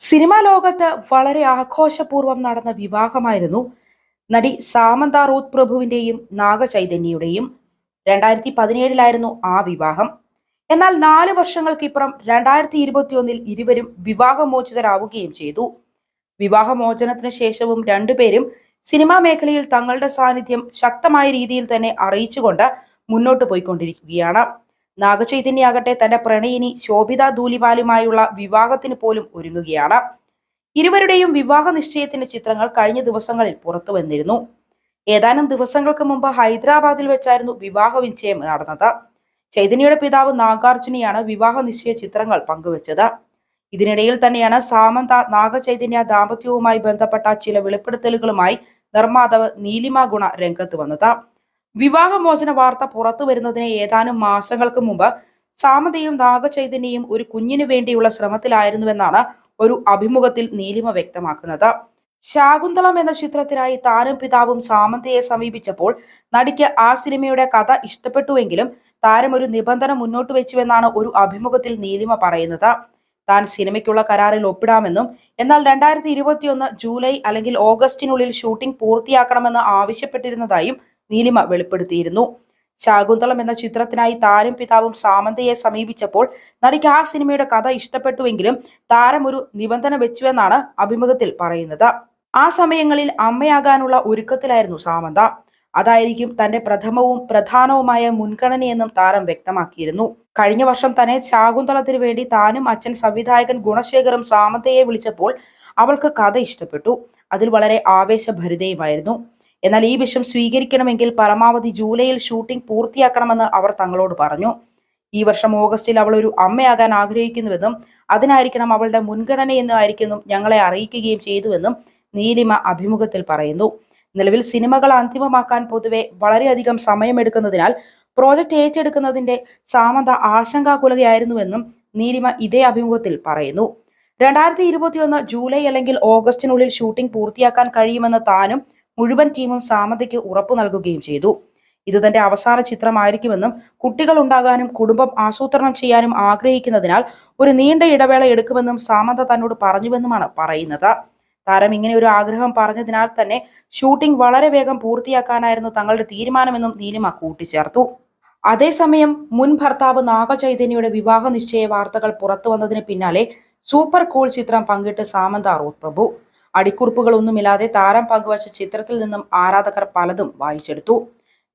Cinema ലോകത്ത് വളരെ ആഘോഷപൂർവം നടന്ന വിവാഹമായിരുന്നു നടി സാമന്ത റൂത്ത് പ്രഭുവിന്റെയും നാഗചൈതന്യയുടെയും. രണ്ടായിരത്തി പതിനേഴിലായിരുന്നു ആ വിവാഹം. എന്നാൽ നാല് വർഷങ്ങൾക്കിപ്പുറം രണ്ടായിരത്തി ഇരുപത്തിയൊന്നിൽ ഇരുവരും വിവാഹമോചിതരാവുകയും ചെയ്തു. വിവാഹമോചനത്തിന് ശേഷവും രണ്ടുപേരും സിനിമാ മേഖലയിൽ തങ്ങളുടെ സാന്നിധ്യം ശക്തമായ രീതിയിൽ തന്നെ അറിയിച്ചുകൊണ്ട് മുന്നോട്ട് പോയിക്കൊണ്ടിരിക്കുകയാണ്. നാഗചൈതന്യാകട്ടെ തന്റെ പ്രണയിനി ശോഭിത ധൂലിപാലുമായുള്ള വിവാഹത്തിന് പോലും ഒരുങ്ങുകയാണ്. ഇരുവരുടെയും വിവാഹ നിശ്ചയത്തിന്റെ ചിത്രങ്ങൾ കഴിഞ്ഞ ദിവസങ്ങളിൽ പുറത്തു വന്നിരുന്നു. ഏതാനും ദിവസങ്ങൾക്ക് മുമ്പ് ഹൈദരാബാദിൽ വെച്ചായിരുന്നു വിവാഹ നിശ്ചയം നടന്നത്. ചൈതന്യയുടെ പിതാവ് നാഗാർജുനയാണ് വിവാഹ നിശ്ചയ ചിത്രങ്ങൾ പങ്കുവച്ചത്. ഇതിനിടയിൽ തന്നെയാണ് സാമന്ത നാഗചൈതന്യ ദാമ്പത്യവുമായി ബന്ധപ്പെട്ട ചില വെളിപ്പെടുത്തലുകളുമായി നിർമ്മാതാവ് നീലിമ ഗുണ രംഗത്ത് വന്നത്. വിവാഹമോചന വാർത്ത പുറത്തു വരുന്നതിന് ഏതാനും മാസങ്ങൾക്ക് മുമ്പ് സാമതയും നാഗചൈതന്യയും ഒരു കുഞ്ഞിനു വേണ്ടിയുള്ള ശ്രമത്തിലായിരുന്നുവെന്നാണ് ഒരു അഭിമുഖത്തിൽ നീലിമ വ്യക്തമാക്കുന്നത്. ശാകുന്തളം എന്ന ചിത്രത്തിനായി താനും പിതാവും സാമന്തയെ സമീപിച്ചപ്പോൾ നടിക്ക് ആ സിനിമയുടെ കഥ ഇഷ്ടപ്പെട്ടുവെങ്കിലും താരം ഒരു നിബന്ധന മുന്നോട്ട് വെച്ചുവെന്നാണ് ഒരു അഭിമുഖത്തിൽ നീലിമ പറയുന്നത്. താൻ സിനിമയ്ക്കുള്ള കരാറിൽ ഒപ്പിടാമെന്നും എന്നാൽ രണ്ടായിരത്തി ഇരുപത്തിയൊന്ന് ജൂലൈ അല്ലെങ്കിൽ ഓഗസ്റ്റിനുള്ളിൽ ഷൂട്ടിംഗ് പൂർത്തിയാക്കണമെന്ന് ആവശ്യപ്പെട്ടിരുന്നതായും നീലിമ വെളിപ്പെടുത്തിയിരുന്നു. ശാകുന്തളം എന്ന ചിത്രത്തിനായി താരം പിതാവും സാമന്തയെ സമീപിച്ചപ്പോൾ നടിക്ക് ആ സിനിമയുടെ കഥ ഇഷ്ടപ്പെട്ടുവെങ്കിലും താരം ഒരു നിബന്ധന വെച്ചുവെന്നാണ് അഭിമുഖത്തിൽ പറയുന്നത്. ആ സമയങ്ങളിൽ അമ്മയാകാനുള്ള ഒരുക്കത്തിലായിരുന്നു സാമന്ത. അതായിരിക്കും തന്റെ പ്രഥമവും പ്രധാനവുമായ മുൻഗണനയെന്നും താരം വ്യക്തമാക്കിയിരുന്നു. കഴിഞ്ഞ വർഷം തന്നെ ശാകുന്തളത്തിന് വേണ്ടി താനും അച്ഛൻ സംവിധായകൻ ഗുണശേഖറും സാമന്തയെ വിളിച്ചപ്പോൾ അവൾക്ക് കഥ ഇഷ്ടപ്പെട്ടു. അതിൽ വളരെ ആവേശഭരിതയുമായിരുന്നു. എന്നാൽ ഈ വിഷം സ്വീകരിക്കണമെങ്കിൽ പരമാവധി ജൂലൈയിൽ ഷൂട്ടിംഗ് പൂർത്തിയാക്കണമെന്ന് അവർ തങ്ങളോട് പറഞ്ഞു. ഈ വർഷം ഓഗസ്റ്റിൽ അവൾ ഒരു അമ്മയാകാൻ ആഗ്രഹിക്കുന്നുവെന്നും അതിനായിരിക്കണം അവളുടെ മുൻഗണനയെന്നായിരിക്കും ഞങ്ങളെ അറിയിക്കുകയും ചെയ്തുവെന്നും നീലിമ അഭിമുഖത്തിൽ പറയുന്നു. നിലവിൽ സിനിമകൾ അന്തിമമാക്കാൻ പൊതുവെ വളരെയധികം സമയമെടുക്കുന്നതിനാൽ പ്രോജക്റ്റ് ഏറ്റെടുക്കുന്നതിന്റെ സാമത ആശങ്കാകുലതയായിരുന്നുവെന്നും നീലിമ ഇതേ അഭിമുഖത്തിൽ പറയുന്നു. രണ്ടായിരത്തി ഇരുപത്തിയൊന്ന് ജൂലൈ അല്ലെങ്കിൽ ഓഗസ്റ്റിനുള്ളിൽ ഷൂട്ടിംഗ് പൂർത്തിയാക്കാൻ കഴിയുമെന്ന് താനും മുഴുവൻ ടീമും സാമതയ്ക്ക് ഉറപ്പു നൽകുകയും ചെയ്തു. ഇത് തന്റെ അവസാന ചിത്രമായിരിക്കുമെന്നും കുട്ടികൾ ഉണ്ടാകാനും കുടുംബം ആസൂത്രണം ചെയ്യാനും ആഗ്രഹിക്കുന്നതിനാൽ ഒരു നീണ്ട ഇടവേള എടുക്കുമെന്നും സാമന്ത തന്നോട് പറഞ്ഞുവെന്നുമാണ് പറയുന്നത്. താരം ഇങ്ങനെ ഒരു ആഗ്രഹം പറഞ്ഞതിനാൽ തന്നെ ഷൂട്ടിംഗ് വളരെ വേഗം പൂർത്തിയാക്കാനായിരുന്നു തങ്ങളുടെ തീരുമാനമെന്നും നീലിമ കൂട്ടിച്ചേർത്തു. അതേസമയം മുൻ ഭർത്താവ് നാഗചൈതന്യയുടെ വിവാഹ നിശ്ചയ വാർത്തകൾ പുറത്തു വന്നതിന് പിന്നാലെ സൂപ്പർ കൂൾ ചിത്രം പങ്കിട്ട് സാമന്ത റൂത്ത് പ്രഭു. അടിക്കുറിപ്പുകളൊന്നുമില്ലാതെ താരം പങ്കുവച്ച ചിത്രത്തിൽ നിന്നും ആരാധകർ പലതും വായിച്ചെടുത്തു.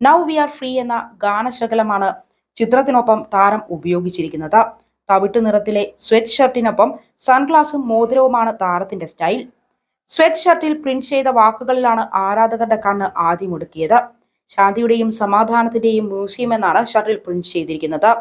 നൗ വി ആർ ഫ്രീ എന്ന ഗാനശകലമാണ് ചിത്രത്തിനൊപ്പം താരം ഉപയോഗിച്ചിരിക്കുന്നത്. തവിട്ട് നിറത്തിലെ സ്വെറ്റ് ഷർട്ടിനൊപ്പം സൺഗ്ലാസും മോതിരവുമാണ് താരത്തിന്റെ സ്റ്റൈൽ. സ്വെറ്റ് ഷർട്ടിൽ പ്രിന്റ് ചെയ്ത വാക്കുകളിലാണ് ആരാധകരുടെ കണ്ണ് ആദ്യം ഒടുക്കിയത്. ശാന്തിയുടെയും സമാധാനത്തിന്റെയും മ്യൂസിയം എന്നാണ് ഷർട്ടിൽ പ്രിന്റ് ചെയ്തിരിക്കുന്നത്.